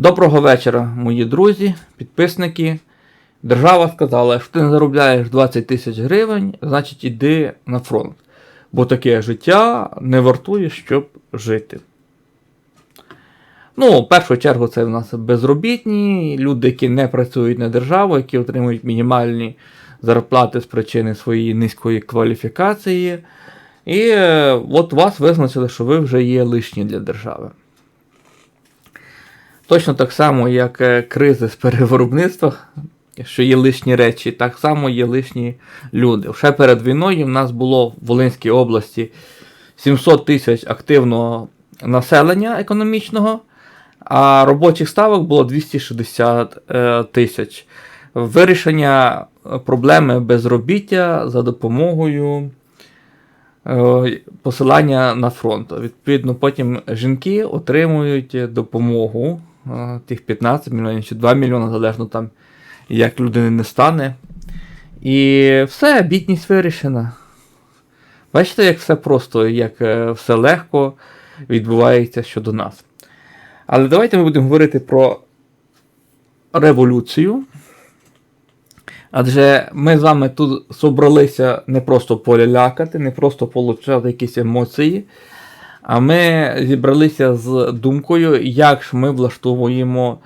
Доброго вечора, мої друзі, підписники. Держава сказала, якщо ти не заробляєш 20 тисяч гривень, значить іди на фронт. Бо таке життя не вартує, щоб жити. Ну, в першу чергу, це в нас безробітні, люди, які не працюють на державу, які отримують мінімальні зарплати з причини своєї низької кваліфікації. І е, от вас визначили, що ви вже є лишні для держави. Точно так само, як е, кризи з перевиробництва, що є лишні речі, так само є лишні люди. Ще перед війною в нас було в Волинській області 700 тисяч активного населення економічного, а робочих ставок було 260 е, тисяч. Вирішення проблеми безробіття за допомогою е, посилання на фронт. Відповідно, потім жінки отримують допомогу тих 15 мільйонів чи 2 мільйони, залежно там, як людини не стане. І все, бідність вирішена. Бачите, як все просто, як е, все легко відбувається щодо нас. Але давайте ми будемо говорити про революцію. Адже ми з вами тут собралися не просто полялякати, не просто получати якісь емоції, а ми зібралися з думкою, як ж ми влаштовуємо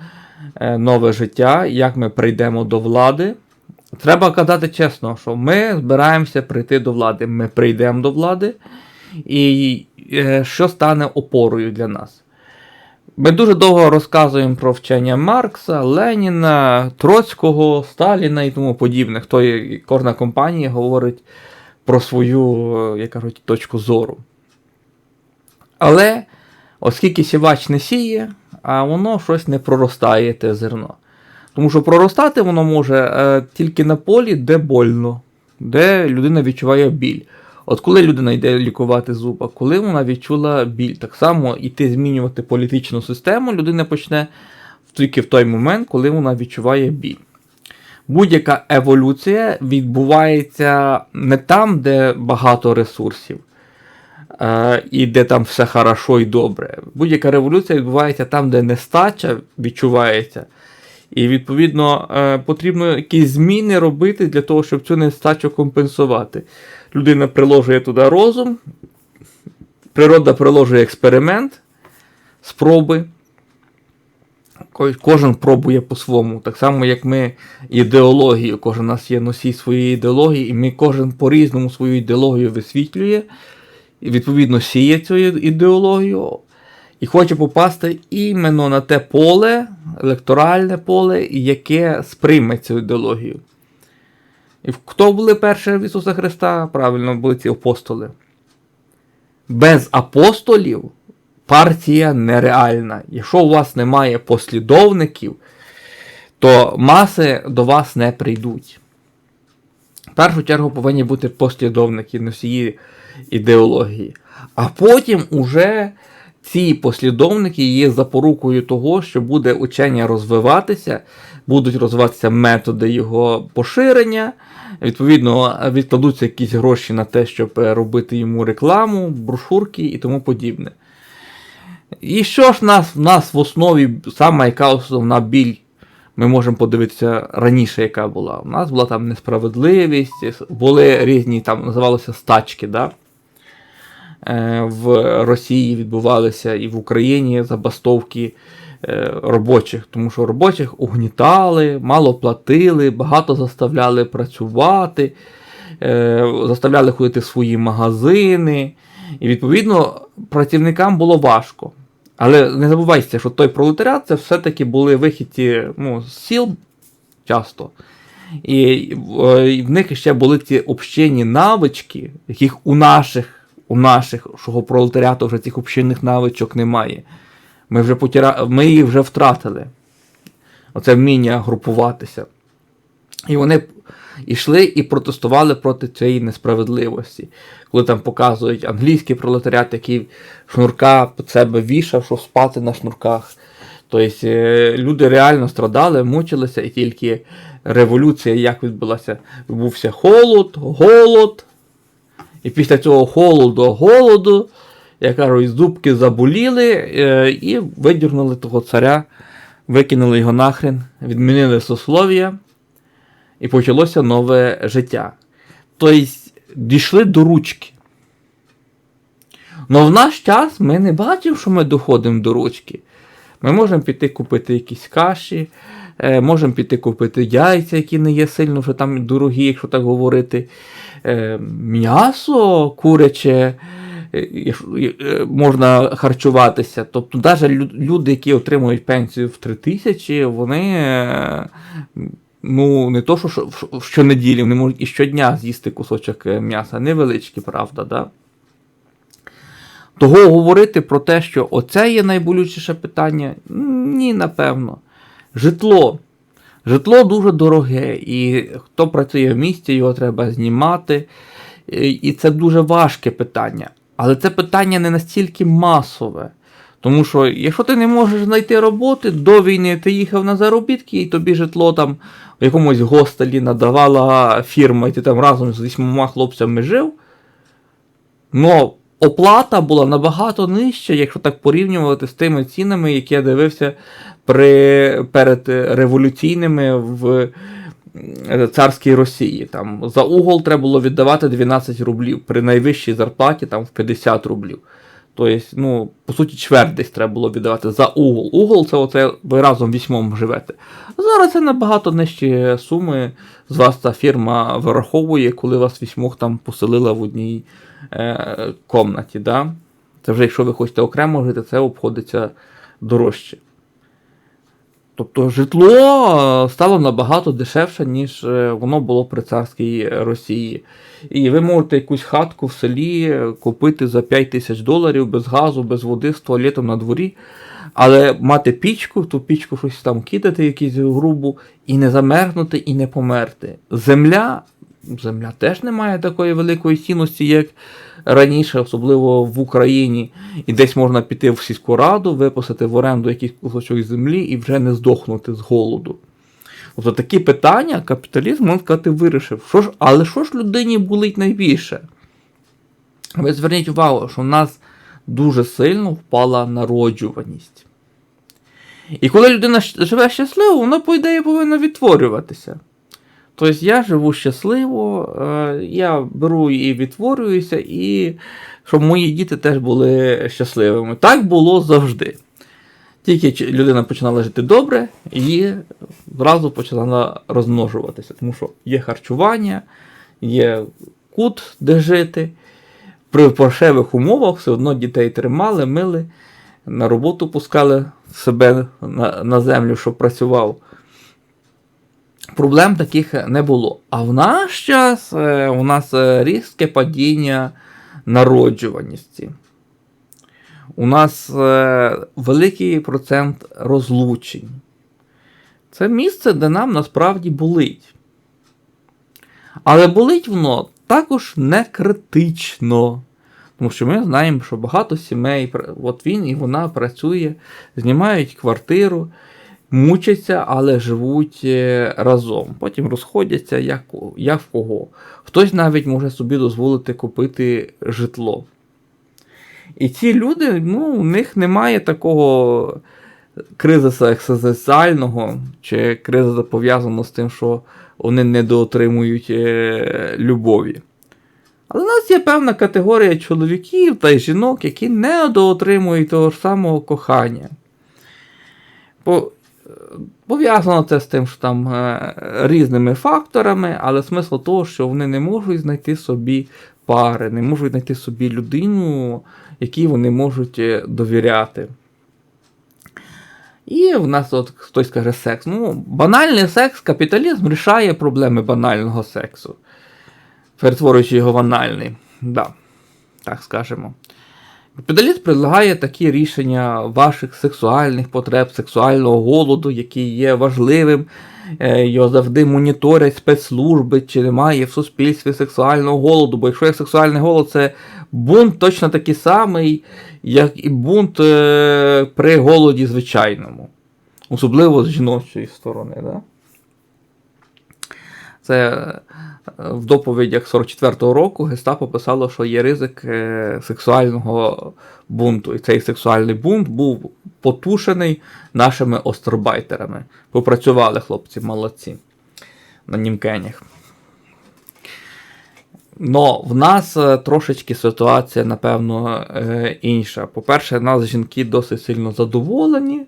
е, нове життя, як ми прийдемо до влади. Треба казати чесно, що ми збираємося прийти до влади. Ми прийдемо до влади, і е, що стане опорою для нас. Ми дуже довго розказуємо про вчення Маркса, Леніна, Троцького, Сталіна і тому подібне. Хто є, кожна компанія говорить про свою, е, як кажуть, точку зору. Але оскільки сівач не сіє, а воно щось не проростає, те зерно. Тому що проростати воно може е, тільки на полі, де больно, де людина відчуває біль. От коли людина йде лікувати зуба, коли вона відчула біль, так само іти змінювати політичну систему, людина почне тільки в той момент, коли вона відчуває біль. Будь-яка еволюція відбувається не там, де багато ресурсів, і де там все хорошо і добре. Будь-яка революція відбувається там, де нестача відчувається. І, відповідно, е, потрібно якісь зміни робити для того, щоб цю нестачу компенсувати. Людина приложує туди розум, природа приложує експеримент, спроби. Кожен пробує по-своєму. Так само, як ми ідеологію, кожен у нас є носій своєї ідеології, і ми кожен по-різному свою ідеологію висвітлює, відповідно сіє цю ідеологію, і хоче попасти іменно на те поле, електоральне поле, яке сприйме цю ідеологію. І хто були перші в Ісуса Христа? Правильно, були ці апостоли. Без апостолів партія нереальна. Якщо у вас немає послідовників, то маси до вас не прийдуть. В першу чергу повинні бути послідовники носії ідеології. А потім уже ці послідовники є запорукою того, що буде учення розвиватися, будуть розвиватися методи його поширення. Відповідно, відкладуться якісь гроші на те, щоб робити йому рекламу, брошурки і тому подібне. І що ж нас, в нас в основі саме яка основна біль, ми можемо подивитися раніше, яка була. У нас була там несправедливість, були різні, там називалося стачки. Да? Е, В Росії відбувалися і в Україні забастовки е, робочих, тому що робочих угнітали, мало платили, багато заставляли працювати, е, заставляли ходити в свої магазини. І відповідно працівникам було важко. Але не забувайте, що той пролетаріат це все-таки були вихідці ну, з сіл часто. І, і в них ще були ці общені навички, яких у наших, у наших шого пролетаріату вже цих общинних навичок немає. Ми вже потіра... ми їх вже втратили. Оце вміння групуватися. І вони йшли і протестували проти цієї несправедливості. Коли там показують англійський пролетаріат, який шнурка під себе вішав, щоб спати на шнурках. Тобто е, люди реально страдали, мучилися, і тільки революція, як відбулася, відбувся холод, голод. І після цього холоду, голоду, я кажу, і зубки заболіли е, і видірнули того царя викинули його нахрен, відмінили сослов'я, і почалося нове життя. Тобто дійшли до ручки. Но в наш час ми не бачимо, що ми доходимо до ручки. Ми можемо піти купити якісь каші, е, можемо піти купити яйця, які не є сильно вже там дорогі, якщо так говорити. Е, м'ясо куряче, е, е, можна харчуватися. Тобто, навіть люди, які отримують пенсію в 3 тисячі, вони. Ну, не то, що, що щонеділі, вони можуть і щодня з'їсти кусочок м'яса. Невеличкі, правда, да? Того говорити про те, що оце є найболючіше питання, ні, напевно. Житло. Житло дуже дороге, і хто працює в місті, його треба знімати. І це дуже важке питання. Але це питання не настільки масове. Тому що, якщо ти не можеш знайти роботи, до війни ти їхав на заробітки, і тобі житло там в якомусь гостелі надавала фірма, і ти там разом з вісьмома хлопцями жив. Ну, оплата була набагато нижча, якщо так порівнювати з тими цінами, які я дивився при, перед революційними в е, царській Росії. Там за угол треба було віддавати 12 рублів, при найвищій зарплаті там в 50 рублів. Тобто, ну, по суті, чверть десь треба було віддавати за угол. Угол це оце ви разом вісьмом живете. Зараз це набагато нижчі суми. З вас ця фірма вираховує, коли вас вісьмох там поселила в одній е, комнаті. Да? Це вже якщо ви хочете окремо жити, це обходиться дорожче. Тобто житло е, стало набагато дешевше, ніж е, воно було при царській Росії. І ви можете якусь хатку в селі купити за 5 тисяч доларів без газу, без води, з туалетом на дворі. Але мати пічку, ту пічку щось там кидати, якусь грубу, і не замерзнути, і не померти. Земля, земля теж не має такої великої цінності, як раніше, особливо в Україні. І десь можна піти в сільську раду, виписати в оренду якийсь кусочок землі і вже не здохнути з голоду. Тобто такі питання капіталізм, можна сказати, вирішив. Що ж, але що ж людині болить найбільше? Ви зверніть увагу, що в нас дуже сильно впала народжуваність. І коли людина живе щасливо, вона, по ідеї, повинна відтворюватися. Тобто я живу щасливо, е, я беру і відтворююся, і щоб мої діти теж були щасливими. Так було завжди. Тільки людина починала жити добре, і зразу почала розмножуватися. Тому що є харчування, є кут, де жити. При паршевих умовах все одно дітей тримали, мили, на роботу пускали себе на, на землю, щоб працював. Проблем таких не було. А в наш час е, у нас е, різке падіння народжуваності. У нас е, великий процент розлучень. Це місце, де нам насправді болить. Але болить воно також не критично. Тому що ми знаємо, що багато сімей, от він і вона працює, знімають квартиру, мучаться, але живуть е, разом. Потім розходяться, як, як в кого. Хтось навіть може собі дозволити купити житло. І ці люди, ну, у них немає такого кризиса екзистенціального, чи кризиса пов'язаного з тим, що вони недоотримують е, любові. Але у нас є певна категорія чоловіків та жінок, які недоотримують того ж самого кохання. Е, пов'язано це з тим, що там е, різними факторами, але смисл того, що вони не можуть знайти собі пари, не можуть знайти собі людину, якій вони можуть е, довіряти. І в нас от хтось каже секс. Ну, банальний секс, капіталізм рішає проблеми банального сексу, перетворюючи його в анальний. Да, так скажемо. Капіталізм предлагає такі рішення ваших сексуальних потреб, сексуального голоду, який є важливим. Е, Його завжди моніторять спецслужби, чи немає в суспільстві сексуального голоду. Бо якщо є сексуальний голод, це бунт точно такий самий, як і бунт е, при голоді звичайному. Особливо з жіночої сторони. Да? Це в доповідях 44-го року Гестапо писало, що є ризик е, сексуального бунту. І цей сексуальний бунт був потушений нашими остробайтерами. Попрацювали хлопці молодці на німкенях. Но в нас е, трошечки ситуація, напевно, е, інша. По-перше, нас жінки досить сильно задоволені,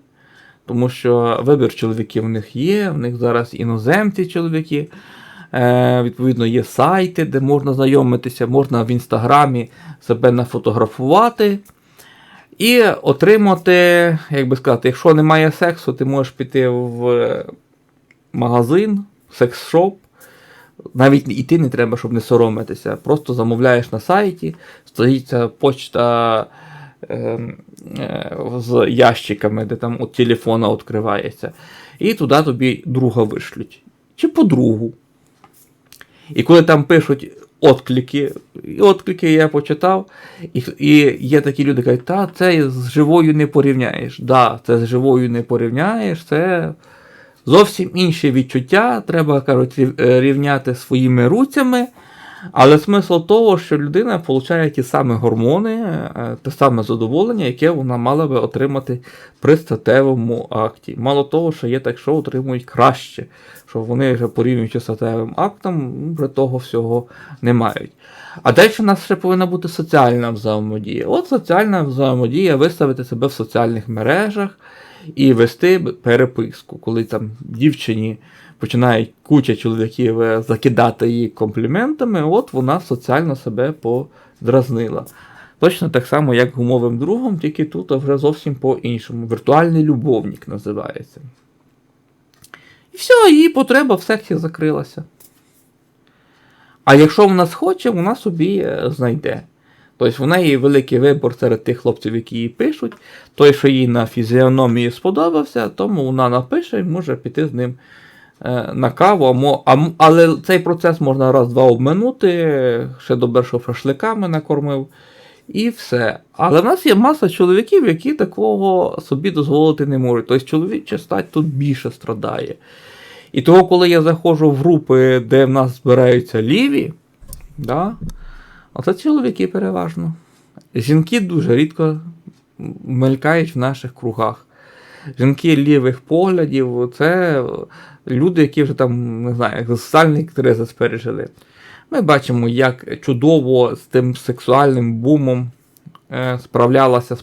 тому що вибір чоловіків в них є, в них зараз іноземці чоловіки. Е, відповідно, є сайти, де можна знайомитися, можна в інстаграмі себе нафотографувати. І отримати, як би сказати, якщо немає сексу, ти можеш піти в магазин, секс-шоп. Навіть іти не треба, щоб не соромитися. Просто замовляєш на сайті, стоїться почта е, е, з ящиками, де там от телефона відкривається. І туди тобі друга вишлють. Чи подругу. І коли там пишуть отклики, і отклики я почитав, і, і є такі люди, кажуть, та це з живою не порівняєш. Да, це з живою не порівняєш, це зовсім інші відчуття. Треба кажуть, е, рівняти своїми руцями. Але смисл того, що людина отримує ті самі гормони, е, те саме задоволення, яке вона мала би отримати при статевому акті. Мало того, що є так, що отримують краще, що вони вже порівнюючи з статевим актом, вже того всього не мають. А далі в нас ще повинна бути соціальна взаємодія. От соціальна взаємодія виставити себе в соціальних мережах і вести переписку, коли там дівчині починають куча чоловіків е, закидати її компліментами, от вона соціально себе подразнила. Точно так само, як гумовим другом, тільки тут вже зовсім по-іншому. Віртуальний любовник називається. Все, її потреба в сексі закрилася. А якщо вона схоче, вона собі е, знайде. Тобто в неї великий вибор серед тих хлопців, які їй пишуть. Той, що їй на фізіономії сподобався, тому вона напише і може піти з ним е, на каву. але цей процес можна раз-два обминути, ще добре, що шашликами накормив. І все. Але в нас є маса чоловіків, які такого собі дозволити не можуть. Тобто чоловіча стать тут більше страдає. І того, коли я заходжу в групи, де в нас збираються ліві, да, оце чоловіки переважно. Жінки дуже рідко мелькають в наших кругах. Жінки лівих поглядів це люди, які вже там, не знаю, соціальний кризис пережили. Ми бачимо, як чудово з тим сексуальним бумом е, справлялися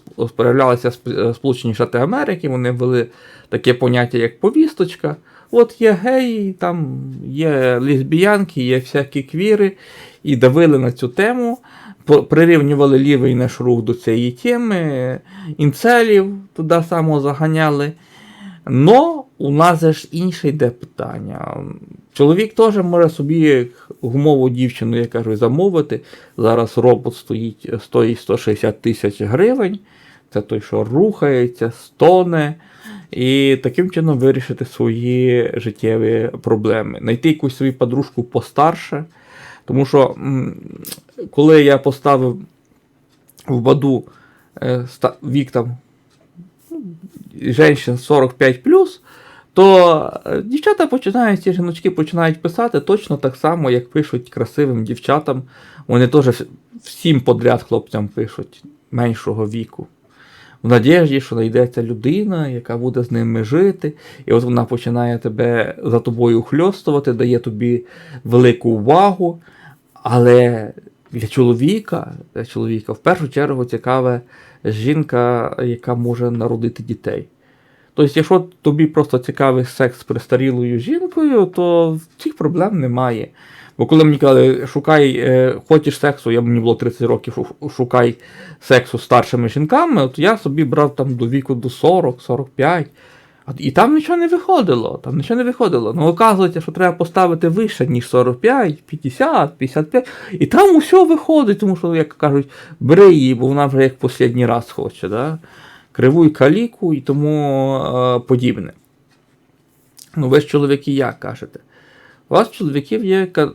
Сп- е, Сполучені Штати Америки. Вони ввели таке поняття, як повісточка. От є геї, там є лесбіянки, є всякі квіри, і давили на цю тему, прирівнювали лівий наш рух до цієї теми, інцелів туди само заганяли. Но у нас же ж інше йде питання. Чоловік теж може собі гумову дівчину, я кажу, замовити. Зараз робот стоїть, стоїть 160 тисяч гривень. Це той, що рухається, стоне. І таким чином вирішити свої життєві проблеми. Знайти якусь свою подружку постарше. Тому що коли я поставив в Баду е, вік там женщин 45 то е, дівчата починають, ці жіночки починають писати точно так само, як пишуть красивим дівчатам. Вони теж всім подряд хлопцям пишуть меншого віку. В надіжді, що знайдеться людина, яка буде з ними жити, і от вона починає тебе за тобою хльостувати, дає тобі велику увагу. Але для чоловіка, для чоловіка в першу чергу цікаве жінка, яка може народити дітей. Тобто, якщо тобі просто цікавий секс з престарілою жінкою, то цих проблем немає. Бо коли мені казали, шукай, е, хочеш сексу, я мені було 30 років, шукай сексу з старшими жінками, от я собі брав там до віку до 40-45. І там нічого не виходило. Там нічого не виходило. Ну, оказується, що треба поставити вище, ніж 45, 50, 55. І там усе виходить, тому що, як кажуть, бери її, бо вона вже як останній раз хоче. Да? Криву і каліку і тому е, подібне. Ну, ви ж чоловіки як кажете? У вас, чоловіків, є е,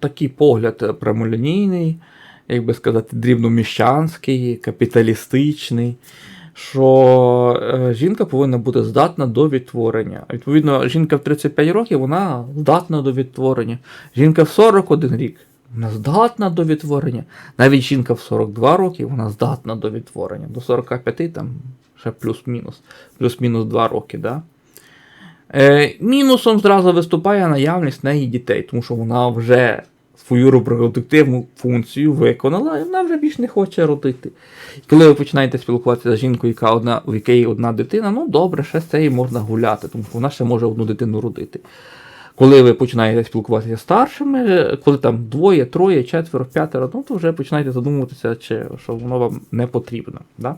такий погляд прямолінійний, як би сказати, дрібноміщанський, капіталістичний, що е, жінка повинна бути здатна до відтворення. Відповідно, жінка в 35 років вона здатна до відтворення. Жінка в 41 рік вона здатна до відтворення. Навіть жінка в 42 роки вона здатна до відтворення. До 45 там ще плюс-мінус. Плюс-мінус 2 роки. Да? Е, мінусом зразу виступає наявність неї дітей, тому що вона вже свою репродуктивну функцію виконала, і вона вже більш не хоче родити. І коли ви починаєте спілкуватися з жінкою, яка одна, у якої одна дитина, ну добре, ще з цією можна гуляти, тому що вона ще може одну дитину родити. Коли ви починаєте спілкуватися з старшими, коли там двоє, троє, четверо, п'ятеро, ну то вже починаєте задумуватися, чи, що воно вам не потрібно. Да?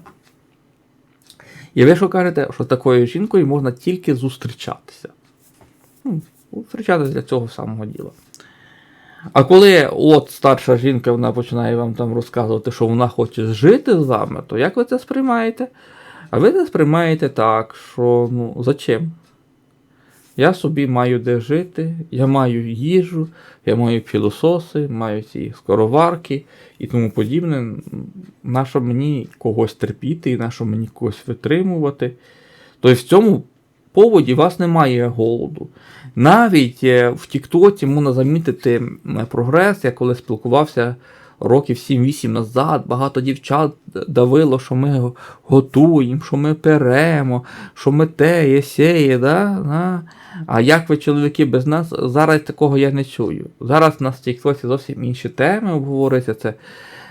І ви що кажете, що такою жінкою можна тільки зустрічатися. Ну, Зустрічатися для цього самого діла. А коли от старша жінка вона починає вам там розказувати, що вона хоче жити з вами, то як ви це сприймаєте? А ви це сприймаєте так, що ну зачем? Я собі маю де жити, я маю їжу, я маю пілососи, маю ці скороварки і тому подібне. Нащо мені когось терпіти, і нащо мені когось витримувати? Тобто в цьому поводі у вас немає голоду. Навіть е, в Тіктоці можна замітити прогрес, я коли спілкувався років 7-8 назад, багато дівчат давило, що ми готуємо, що ми перемо, що ми теє, сіє, да? А як ви, чоловіки, без нас? Зараз такого я не чую. Зараз на Тіктоці зовсім інші теми обговорюються. Це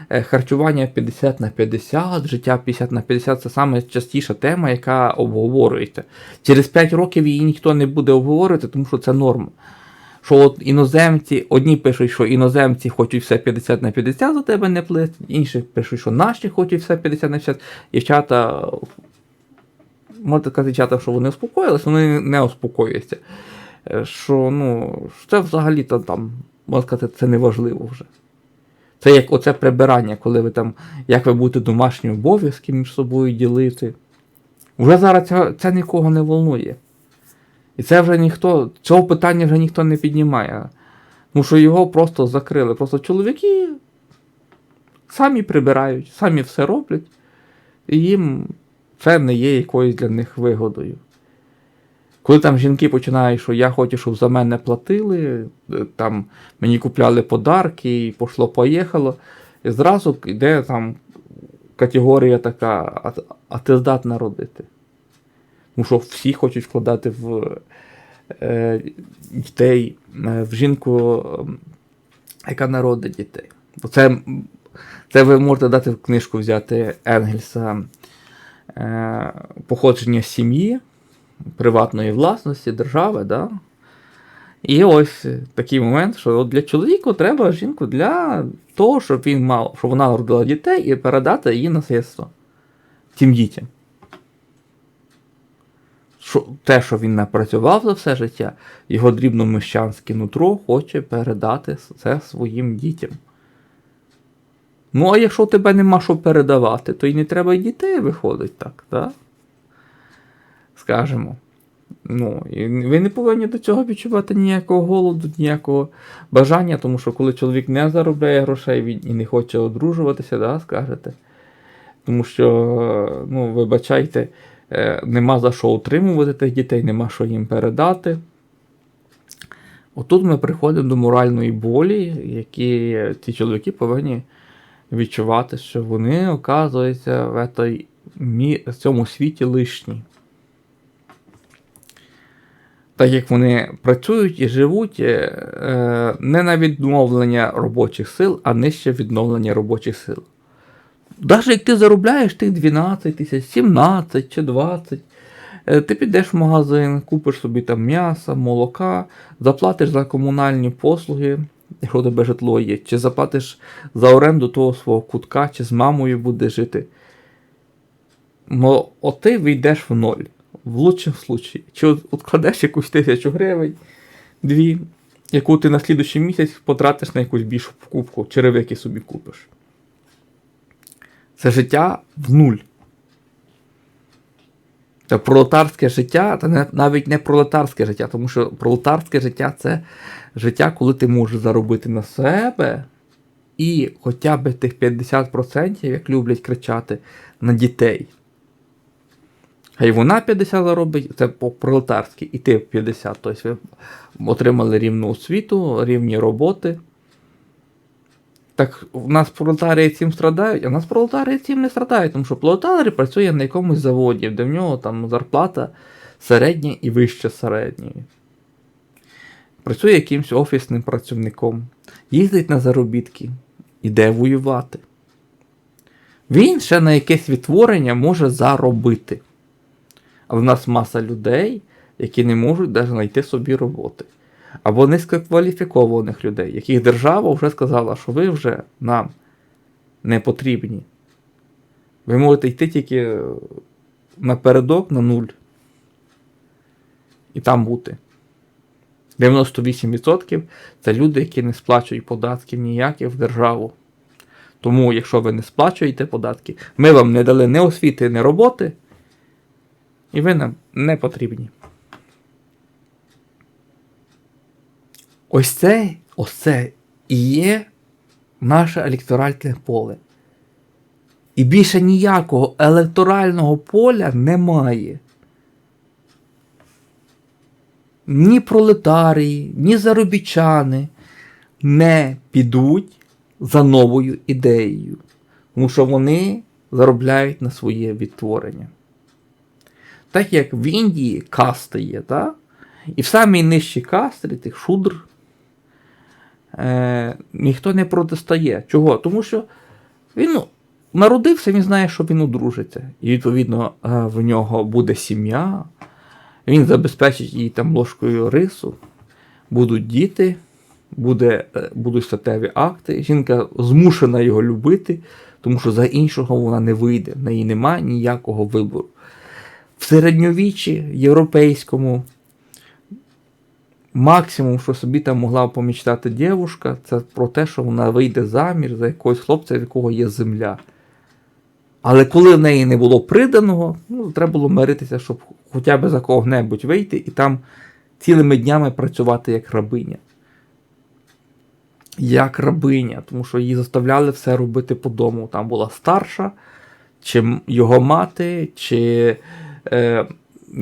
е, харчування 50 на 50, життя 50 на 50 це саме частіша тема, яка обговорюється. Через 5 років її ніхто не буде обговорювати, тому що це норма. Що от іноземці, одні пишуть, що іноземці хочуть все 50 на 50 за тебе не платять, інші пишуть, що наші хочуть все 50 на 50. Дівчата, можете сказати, дівчата, що вони успокоїлися, вони не успокоюються. Е, Що ну, це взагалі-то там, можна сказати, це не важливо вже. Це як оце прибирання, коли ви там, як ви будете домашні обов'язки між собою ділити. Вже зараз це, це нікого не волнує. І це вже ніхто, цього питання вже ніхто не піднімає. Тому що його просто закрили. Просто чоловіки самі прибирають, самі все роблять, і їм це не є якоюсь для них вигодою. Коли там жінки починають, що я хочу, щоб за мене платили, там мені купляли подарки, і пошло поїхало, і зразу йде там категорія така, а ти здатна родити. Тому що всі хочуть вкладати в е, дітей, е, в жінку, ем, яка народить дітей. Це, це ви можете дати в книжку взяти Енгельса е, походження сім'ї, приватної власності, держави. Да? І ось такий момент, що для чоловіка треба жінку для того, щоб він мав, щоб вона родила дітей і передати її наслідство тим дітям. Що, те, що він напрацював за все життя, його дрібноміщанське нутро хоче передати це своїм дітям. Ну, а якщо тебе нема що передавати, то й не треба й дітей виходить так, так? Скажемо. Ну, і ви не повинні до цього відчувати ніякого голоду, ніякого бажання, тому що коли чоловік не заробляє грошей і не хоче одружуватися, да, скажете. Тому що, ну, вибачайте, нема за що утримувати тих дітей, нема що їм передати. Отут ми приходимо до моральної болі, які ці чоловіки повинні відчувати, що вони, оказуються, в этой, в цьому світі лишні. Так як вони працюють і живуть е, е, не на відновлення робочих сил, а нижче відновлення робочих сил. Навіть як ти заробляєш тих 12 тисяч, 17 чи 20, е, ти підеш в магазин, купиш собі там м'яса, молока, заплатиш за комунальні послуги, якщо тебе житло є, чи заплатиш за оренду того свого кутка, чи з мамою будеш жити. Ну, от ти вийдеш в ноль. В лучшому случаї. Чи откладеш якусь тисячу гривень, дві, яку ти на слідуючий місяць потратиш на якусь більшу покупку, черевики собі купиш. Це життя в нуль. Це пролетарське життя, не, навіть не пролетарське життя, тому що пролетарське життя це життя, коли ти можеш заробити на себе і хоча б тих 50%, як люблять кричати, на дітей. Хай вона 50 заробить, це по-пролетарськи, і ти 50. Тобто ви отримали рівну освіту, рівні роботи. Так в нас пролетарії цим страдають, а в нас пролетарії цим не страдають, тому що пролетарій працює на якомусь заводі, де в нього там зарплата середня і вище середньої. Працює якимось офісним працівником, їздить на заробітки, іде воювати. Він ще на якесь відтворення може заробити. Але в нас маса людей, які не можуть навіть знайти собі роботи. Або низькокваліфікованих людей, яких держава вже сказала, що ви вже нам не потрібні. Ви можете йти тільки напередок на нуль. І там бути. 98% це люди, які не сплачують податків ніяких в державу. Тому, якщо ви не сплачуєте податки, ми вам не дали ні освіти, ні роботи, і ви нам не потрібні. Ось це, ось це і є наше електоральне поле. І більше ніякого електорального поля немає. Ні пролетарії, ні заробітчани не підуть за новою ідеєю, тому що вони заробляють на своє відтворення. Так як в Індії касти є, так? і в самій нижчій касті тих шудр е, ніхто не протистає. Чого? Тому що він ну, народився, він знає, що він одружиться. І відповідно е, в нього буде сім'я, він забезпечить їй там ложкою рису, будуть діти, буде, е, будуть статеві акти. Жінка змушена його любити, тому що за іншого вона не вийде, в неї немає ніякого вибору. В середньовіччі європейському максимум, що собі там могла помічтати дівушка, це про те, що вона вийде замір за якогось хлопця, в якого є земля. Але коли в неї не було приданого, ну, треба було миритися, щоб хоча б за кого-небудь вийти і там цілими днями працювати як рабиня. Як рабиня, тому що її заставляли все робити по дому. Там була старша, чи його мати, чи е,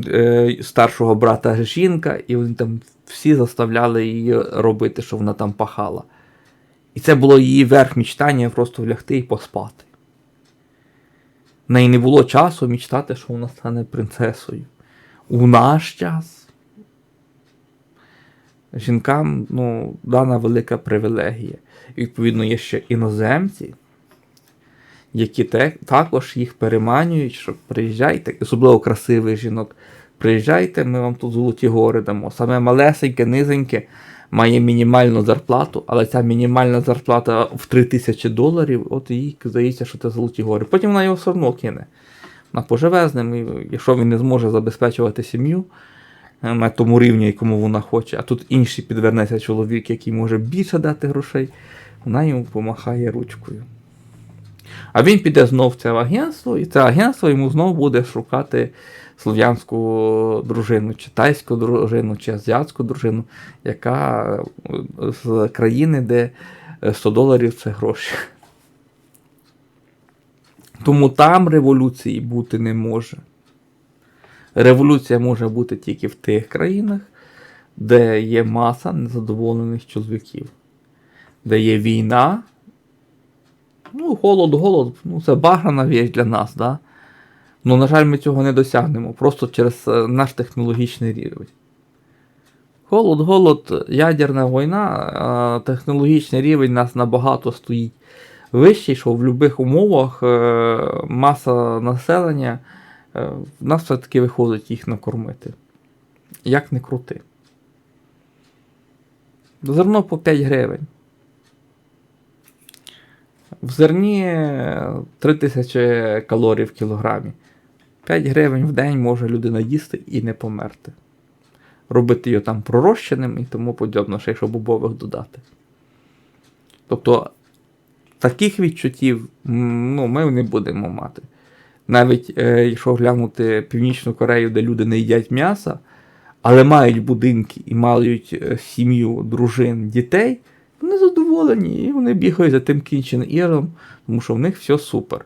е, старшого брата жінка, і вони там всі заставляли її робити, що вона там пахала. І це було її верх мічтання просто лягти і поспати. В неї не було часу мічтати, що вона стане принцесою. У наш час жінкам ну, дана велика привілегія. І, відповідно, є ще іноземці, які також їх переманюють, що приїжджайте, особливо красивих жінок. Приїжджайте, ми вам тут золоті гори дамо. Саме малесеньке, низеньке має мінімальну зарплату, але ця мінімальна зарплата в 3 тисячі доларів, от їй здається, що це золоті гори. Потім вона його все одно кине. Вона поживе з ним, і якщо він не зможе забезпечувати сім'ю е, на тому рівні, якому вона хоче, а тут інший підвернеться чоловік, який може більше дати грошей, вона йому помахає ручкою. А він піде знов в це агентство, і це агентство йому знову буде шукати слов'янську дружину, чи тайську дружину, чи азіатську дружину, яка з країни, де 100 доларів це гроші. Тому там революції бути не може. Революція може бути тільки в тих країнах, де є маса незадоволених чоловіків, де є війна. Ну, голод, голод, ну це баграна віч для нас, да? Ну, на жаль, ми цього не досягнемо просто через е, наш технологічний рівень. Голод, голод, ядерна війна, технологічний рівень нас набагато стоїть вищий, що в будь-яких умовах е, маса населення е, в нас все-таки виходить їх накормити. Як не крути. Зерно по 5 гривень. В зерні 3000 калорій в кілограмі. 5 гривень в день може людина їсти і не померти. Робити його там пророщеним і тому подібно, ще якщо бобових додати. Тобто таких відчуттів ну, ми не будемо мати. Навіть е, якщо глянути Північну Корею, де люди не їдять м'яса, але мають будинки і мають е, сім'ю, дружин, дітей, вони задоволені і вони бігають за тим кінченим іром, тому що в них все супер.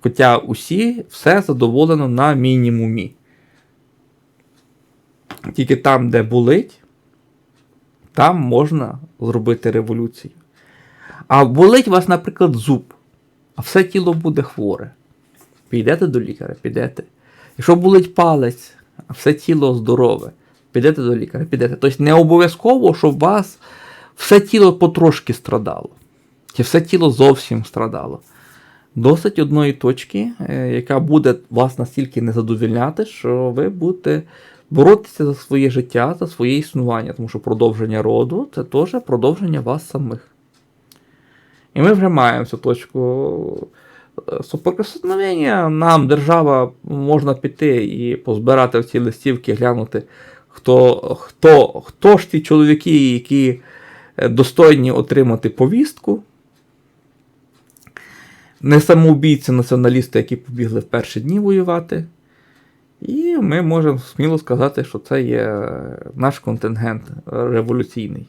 Хоча усі все задоволено на мінімумі. Тільки там, де болить, там можна зробити революцію. А болить вас, наприклад, зуб, а все тіло буде хворе. Підете до лікаря, підете. Якщо болить палець, а все тіло здорове, підете до лікаря, підете. Тобто не обов'язково, щоб у вас все тіло потрошки страдало. Чи все тіло зовсім страдало. Досить одної точки, е, яка буде вас настільки не задовільняти, що ви будете боротися за своє життя, за своє існування, тому що продовження роду це теж продовження вас самих. І ми вже маємо цю точку е. Нам держава можна піти і позбирати в ці листівки, глянути, хто, хто, хто ж ті чоловіки, які е, достойні отримати повістку. Не самоубійці націоналісти, які побігли в перші дні воювати. І ми можемо сміло сказати, що це є наш контингент революційний.